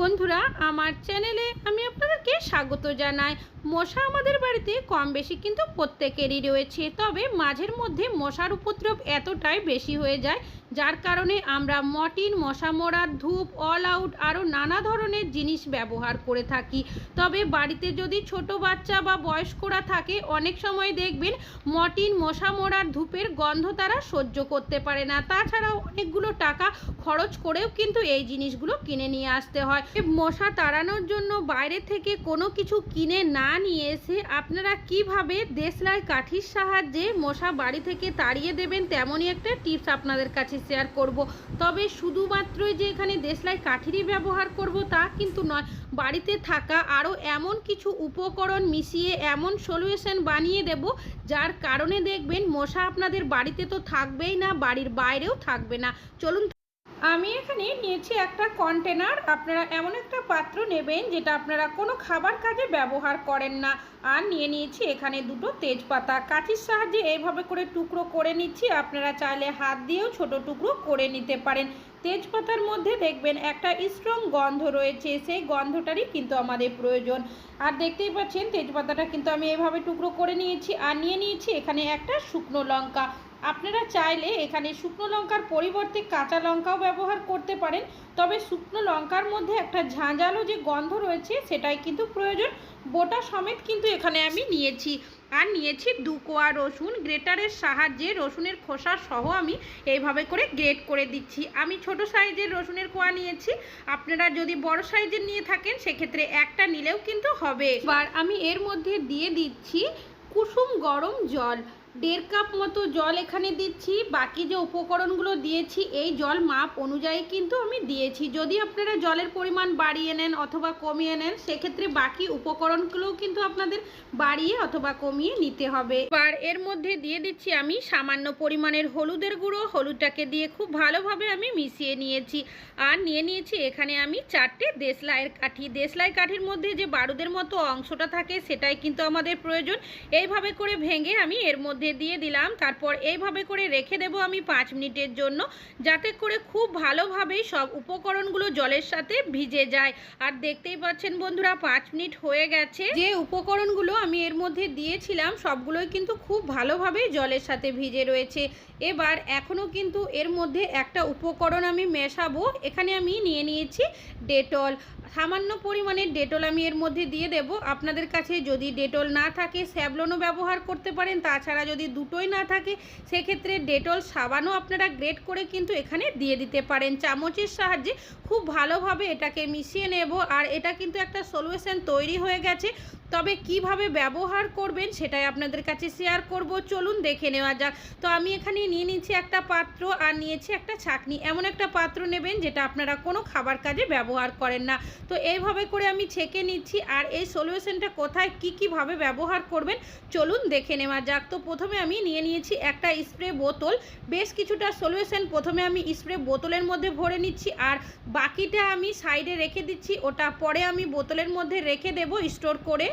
বন্ধুরা, আমার চ্যানেলে আমি আপনাদেরকে স্বাগত জানাই। মশা আমাদের বাড়িতে কম বেশি কিন্তু প্রত্যেকেরই রয়েছে, তবে মাঝের মধ্যে মশার উপদ্রব এতটাই বেশি হয়ে যায়, যার কারণে আমরা মটিন, মশা মরার ধূপ, অল আউট আরও নানা ধরনের জিনিস ব্যবহার করে থাকি। তবে বাড়িতে যদি ছোট বাচ্চা বা বয়স্করা থাকে, অনেক সময় দেখবেন মটিন, মশা মরার ধূপের গন্ধ তারা সহ্য করতে পারে না। তাছাড়াও অনেকগুলো টাকা খরচ করেও কিন্তু এই জিনিসগুলো কিনে নিয়ে আসতে হয়। মশা তাড়ানোর জন্য বাইরে থেকে কোনো কিছু কিনে না নিয়ে এসে আপনারা কীভাবে দেশলাই কাঠির সাহায্যে মশা বাড়ি থেকে তাড়িয়ে দেবেন তেমনই একটা টিপস আপনাদের কাছে শেয়ার করব। তবে শুধুমাত্রই যে এখানে দেশলাই কাঠিরই ব্যবহার করব তা কিন্তু নয়, বাড়িতে থাকা আরও এমন কিছু উপকরণ মিশিয়ে এমন সলিউশন বানিয়ে দেব যার কারণে দেখবেন মশা আপনাদের বাড়িতে তো থাকবেই না, বাড়ির বাইরেও থাকবে না। চলুন আমি এখানে নিয়েছি একটা কন্টেনার আপনারা এমন একটা পাত্র নেবেন যেটা আপনারা কোনো খাবার কাজে ব্যবহার করেন না। আর নিয়ে নিয়েছি এখানে দুটো তেজপাতা। কাঠির সাহায্যে এইভাবে করে টুকরো করে নিচ্ছি। আপনারা চাইলে হাত দিয়েও ছোট টুকরো করে নিতে পারেন। তেজপাতার মধ্যে দেখবেন একটা স্ট্রং গন্ধ রয়েছে, সেই গন্ধটারই কিন্তু আমাদের প্রয়োজন। আর দেখতেই পাচ্ছেন, তেজপাতাটা কিন্তু আমি এভাবে টুকরো করে নিয়েছি আর নিয়ে নিয়েছি এখানে একটা শুকনো লঙ্কা। আপনারা চাইলে এখানে শুকনো লঙ্কার পরিবর্তে কাঁচা লঙ্কাও ব্যবহার করতে পারেন, তবে শুকনো লঙ্কার মধ্যে একটা ঝাঁঝালো যে গন্ধ রয়েছে, সেটাই কিন্তু প্রয়োজন। বোটা সমেত কিন্তু এখানে আমি নিয়েছি। আর নিয়েছি দু কোয়া রসুন। গ্রেটারের সাহায্যে রসুনের খোসা সহ আমি এইভাবে করে গ্রেট করে দিচ্ছি। আমি ছোট সাইজের রসুনের কোয়া নিয়েছি। আপনারা যদি বড় সাইজের নিয়ে থাকেন, সেক্ষেত্রে একটা নিলেও কিন্তু হবে। এবার আমি এর মধ্যে দিয়ে দিচ্ছি কুসুম গরম জল। দেড় কাপ মতো জল এখানে দিচ্ছি। বাকি যে উপকরণগুলো দিয়েছি, এই জল মাপ অনুযায়ী কিন্তু আমি দিয়েছি। যদি আপনারা জলের পরিমাণ বাড়িয়ে নেন অথবা কমিয়ে নেন, সেক্ষেত্রে বাকি উপকরণগুলোও কিন্তু আপনাদের বাড়িয়ে অথবা কমিয়ে নিতে হবে। এবার এর মধ্যে দিয়ে দিচ্ছি আমি সামান্য পরিমাণের হলুদের গুঁড়ো। হলুদটাকে দিয়ে খুব ভালোভাবে আমি মিশিয়ে নিয়েছি। আর নিয়ে নিয়েছি এখানে আমি চারটে দেশলাইয়ের কাঠি। দেশলাই কাঠির মধ্যে যে বারুদের মতো অংশটা থাকে, সেটাই কিন্তু আমাদের প্রয়োজন। এইভাবে করে ভেঙে আমি এর মধ্যে দিয়ে দিলাম। তারপর এইভাবে করে রেখে দেব আমি পাঁচ মিনিটের জন্য, যাতে করে খুব ভালোভাবেই সব উপকরণগুলো জলের সাথে ভিজে যায়। আর দেখতেই পাচ্ছেন বন্ধুরা, পাঁচ মিনিট হয়ে গেছে। যে উপকরণগুলো আমি এর মধ্যে দিয়েছিলাম, সবগুলোই কিন্তু খুব ভালোভাবেই জলের সাথে ভিজে রয়েছে। এবার এখনও কিন্তু এর মধ্যে একটা উপকরণ আমি মেশাবো। এখানে আমি নিয়ে নিয়েছি ডেটল। সামান্য পরিমাণে ডেটল আমি এর মধ্যে দিয়ে দেব। আপনাদের কাছে যদি ডেটল না থাকে স্যাবলনও ব্যবহার করতে পারেন, তাছাড়া যদি দুটোই না থাকে, সেক্ষেত্রে ডেটল সাবানও আপনারা গ্রেট করে কিন্তু এখানে দিয়ে দিতে পারেন। চামচের সাহায্যে খুব ভালোভাবে এটাকে মিশিয়ে নেব, আর এটা কিন্তু একটা সলিউশন তৈরি হয়ে গেছে। তবে কীভাবে ব্যবহার করবেন সেটাই আপনাদের কাছে শেয়ার করব। চলুন দেখে নেওয়া যাক। তো আমি এখানে নিয়ে নিচ্ছি একটা পাত্র আর নিয়েছি একটা ছাকনি। এমন একটা পাত্র নেবেন যেটা আপনারা কোনো খাবার কাজে ব্যবহার করেন না। তো এইভাবে করে আমি ছেঁকে নিচ্ছি। আর এই সলিউশনটা কোথায়, কী, কীভাবে ব্যবহার করবেন, চলুন দেখে নেওয়া যাক। তো প্রথমে আমি নিয়ে নিয়েছি একটা স্প্রে বোতল। বেশ কিছুটা সলিউশন প্রথমে আমি স্প্রে বোতলের মধ্যে ভরে নিচ্ছি। আর বাকিটা আমি সাইডে রেখে দিচ্ছি। ওটা পরে আমি বোতলের মধ্যে রেখে দেব স্টোর করে।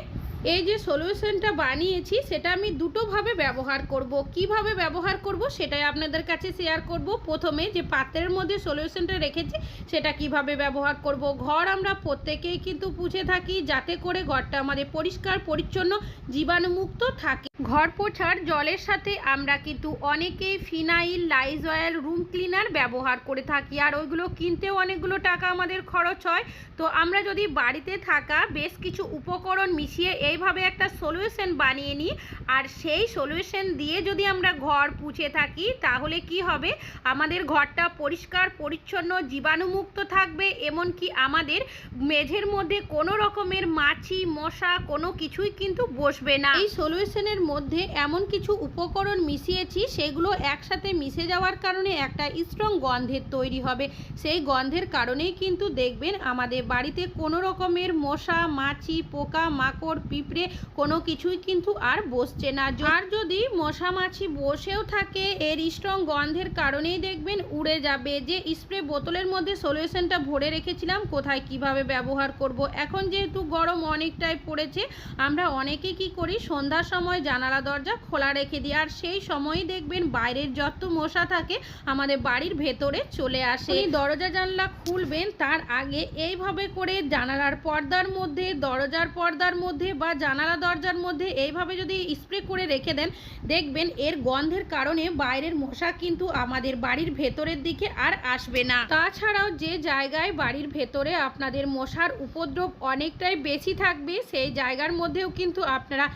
এই যে সলিউশনটা বানিয়েছি, সেটা আমি দুটোভাবে ব্যবহার করব। কীভাবে ব্যবহার করব সেটাই আপনাদের কাছে শেয়ার করব। প্রথমে যে পাত্রের মধ্যে সলিউশনটা রেখেছি, সেটা কীভাবে ব্যবহার করব? ঘর আমরা প্রত্যেকেই কিন্তু পুছে থাকি, যাতে করে ঘরটা আমাদের পরিষ্কার, পরিচ্ছন্ন, জীবাণুমুক্ত থাকে। ঘর পোছার জলের সাথে আমরা কিন্তু অনেকেই phenyl, Lizol room cleaner ব্যবহার করে থাকি। আর ওইগুলো কিনতেও অনেকগুলো টাকা আমাদের খরচ হয়। তো আমরা যদি বাড়িতে থাকা বেশ কিছু উপকরণ মিশিয়ে এইভাবে একটা সলিউশন বানিয়ে নিই। আর সেই সলিউশন দিয়ে যদি আমরা ঘর পুছে থাকি, তাহলে কি হবে? আমাদের ঘরটা পরিষ্কার, পরিচ্ছন্ন, জীবাণুমুক্ত থাকবে, এমনকি আমাদের মেঝের মধ্যে কোনো রকমের মাছি, মশা, কোনো কিছুই কিন্তু বসবে না। এই সলিউশনের মধ্যে এমন কিছু উপকরণ মিশিয়েছি, সেগুলো একসাথে মিশে যাওয়ার কারণে একটা স্ট্রং গন্ধের তৈরি হবে। সেই গন্ধের কারণেই কিন্তু দেখবেন আমাদের বাড়িতে কোনো রকমের মশা, মাছি, পোকা, মাকড় পিঁপড়ে কোনো কিছুই কিন্তু আর বসছে না। আর যদি মশা মাছি বসেও থাকে, এর স্ট্রং গন্ধের কারণেই দেখবেন উড়ে যাবে। যে স্প্রে বোতলের মধ্যে সলিউশনটা ভরে রেখেছিলাম, কোথায় কীভাবে ব্যবহার করব? এখন যেহেতু গরম অনেকটাই পড়েছে, আমরা অনেকে কি করি? সন্ধ্যার সময় জানালা, দরজা খোলা রেখে দিই। আর সেই সময়ই দেখবেন বাইরের যত মশা থাকে, আমাদের বাড়ির ভেতরে চলে আসে। দরজা, জানলা খুলবেন, তার আগে এইভাবে করে জানালার পর্দার মধ্যে, দরজার পর্দার মধ্যে বা জানালা দরজার মধ্যে এইভাবে যদি স্প্রে করে রেখে দেন, দেখবেন এর গন্ধের কারণে বাইরের মশা কিন্তু আমাদের বাড়ির ভেতরের দিকে আর আসবে না। তাছাড়াও যে জায়গায় বাড়ির ভেতরে আপনাদের মশার উপদ্রব অনেকটাই বেশি থাকবে, সেই জায়গার মধ্যেও কিন্তু আপনারা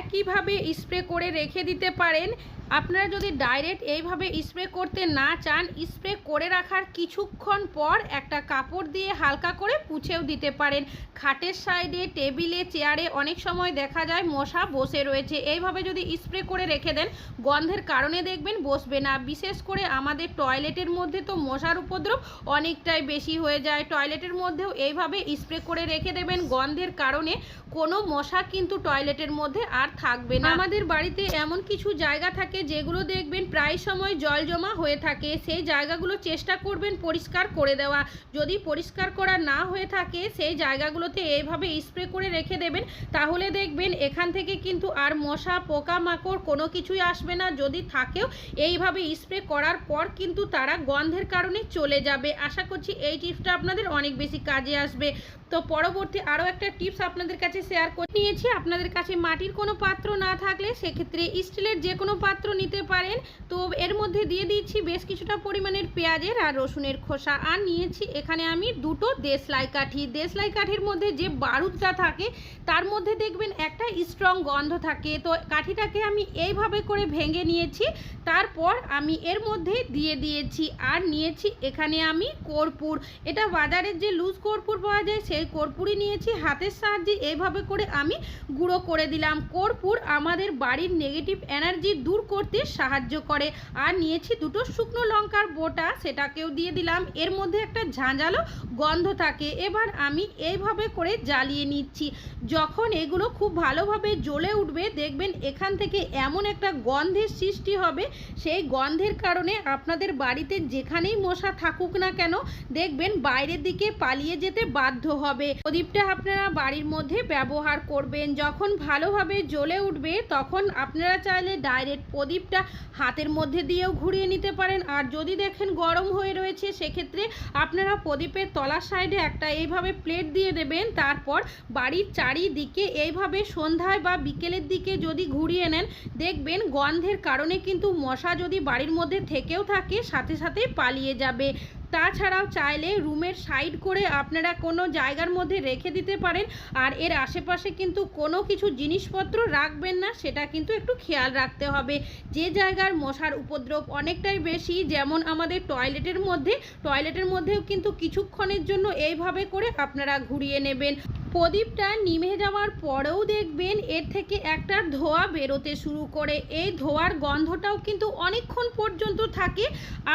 একইভাবে স্প্রে করে রেখে দিতে পারেন। আপনারা যদি ডাইরেক্ট এইভাবে স্প্রে করতে না চান স্প্রে করে রাখার কিছুক্ষণ পর একটা কাপড় দিয়ে হালকা করে পুছেও দিতে পারেন। খাটের সাইডে টেবিলে চেয়ারে অনেক সময় দেখা যায় মশা বসে রয়েছে। এইভাবে যদি স্প্রে করে রেখে দেন, গন্ধের কারণে দেখবেন বসবে না। বিশেষ করে আমাদের টয়লেটের মধ্যে তো মশার উপদ্রব অনেকটাই বেশি হয়ে যায়। টয়লেটের মধ্যেও এইভাবে স্প্রে করে রেখে দেবেন। গন্ধের কারণে কোনো মশা কিন্তু টয়লেটের মধ্যে আর থাকবে না। আমাদের বাড়িতে এমন কিছু জায়গা থাকে যেগুলো দেখবেন প্রায় সময় জল জমা হয়ে থাকে, সেই জায়গাগুলো চেষ্টা করবেন পরিষ্কার করে দেওয়া। যদি পরিষ্কার করা না হয়ে থাকে, সেই জায়গাগুলোতে এইভাবে স্প্রে করে রেখে দেবেন। তাহলে দেখবেন এখান থেকে কিন্তু আর মশা পোকা মাকড় কোনো কিছুই আসবে না। যদি থাকেও, এইভাবে স্প্রে করার পর কিন্তু তারা গন্ধের কারণে চলে যাবে। আশা করছি এই টিপসটা আপনাদের অনেক বেশি কাজে আসবে। তো পরবর্তী আরও একটা টিপস আপনাদের কাছে শেয়ার করে। নিয়েছি, আপনাদের কাছে মাটির কোনো পাত্র না থাকলে সেক্ষেত্রে স্টিলের যে কোনো পাত্র নিতে পারেন। তো এর মধ্যে দিয়ে দিচ্ছি বেশ কিছুটা পরিমাণের পেঁয়াজের আর রসুনের খোসা। আর নিয়েছি এখানে আমি দুটো দেশলাই কাঠি। দেশলাই কাঠির মধ্যে যে বারুদটা থাকে, তার মধ্যে দেখবেন একটা স্ট্রং গন্ধ থাকে। তো কাঠিটাকে আমি এইভাবে করে ভেঙে নিয়েছি। তারপর আমি এর মধ্যে দিয়ে দিয়েছি। আর নিয়েছি এখানে আমি কর্পূর। এটা বাজারের যে লুজ কর্পূর পাওয়া যায়, সেই কর্পূরই নিয়েছি। হাতের সাহায্যে এইভাবে করে আমি গুঁড়ো করে দিলাম। কর্পূর আমাদের বাড়ির নেগেটিভ এনার্জি দূর করতে সাহায্য করে। আর নিয়েছি দুটো শুকনো লঙ্কার বোটা, সেটাকেও দিয়ে দিলাম। এর মধ্যে একটা ঝাঁঝালো গন্ধ থাকে। এবার আমি এইভাবে করে জ্বালিয়ে নিচ্ছি। যখন এগুলো খুব ভালোভাবে জ্বলে উঠবে, দেখবেন এখান থেকে এমন একটা গন্ধের সৃষ্টি হবে। সেই গন্ধের কারণে আপনাদের বাড়িতে যেখানেই মশা থাকুক না কেন, দেখবেন বাইরের দিকে পালিয়ে যেতে বাধ্য হবে। প্রদীপটা আপনারা বাড়ির মধ্যে ব্যবহার করবেন। যখন ভালোভাবে জ্বলে উঠবে, তখন আপনারা চাইলে ডাইরেক্ট প্রদীপটা হাতের মধ্যে দিয়েও ঘুরিয়ে নিতে পারেন। আর যদি দেখেন গরম হয়ে রয়েছে, সেক্ষেত্রে আপনারা প্রদীপের তলার সাইডে একটা এইভাবে প্লেট দিয়ে দেবেন। তারপর বাড়ির চারিদিকে এইভাবে সন্ধ্যায় বা বিকেলের দিকে যদি ঘুরিয়ে নেন, দেখবেন গন্ধের কারণে কিন্তু মশা যদি বাড়ির মধ্যে থেকেও থাকে, সাথে সাথে পালিয়ে যাবে। তাছাড়াও চাইলে রুমের সাইড করে আপনারা কোনো জায়গার মধ্যে রেখে দিতে পারেন। আর এর আশেপাশে কিন্তু কোনো কিছু জিনিসপত্র রাখবেন না, সেটা কিন্তু একটু খেয়াল রাখতে হবে। যে জায়গার মশার উপদ্রব অনেকটাই বেশি, যেমন আমাদের টয়লেটের মধ্যে, টয়লেটের মধ্যেও কিন্তু কিছুক্ষণের জন্য এইভাবে করে আপনারা ঘুরিয়ে নেবেন। প্রদীপটা নিভে যাওয়ার পরেও দেখবেন এর থেকে একটা ধোয়া বেরোতে শুরু করে। এই ধোয়ার গন্ধটাও কিন্তু অনেকক্ষণ পর্যন্ত থাকে।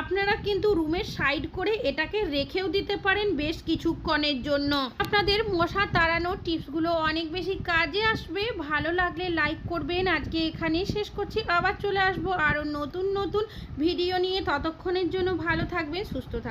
আপনারা কিন্তু রুমের সাইড করে এটাকে রেখেও দিতে পারেন বেশ কিছুক্ষণের জন্য। আপনাদের মশা তাড়ানোর টিপসগুলো অনেক বেশি কাজে আসবে। ভালো লাগলে লাইক করবেন। আজকে এখানেই শেষ করছি। আবার চলে আসব আরও নতুন নতুন ভিডিও নিয়ে। ততক্ষণের জন্য ভালো থাকবেন, সুস্থ থাকবেন।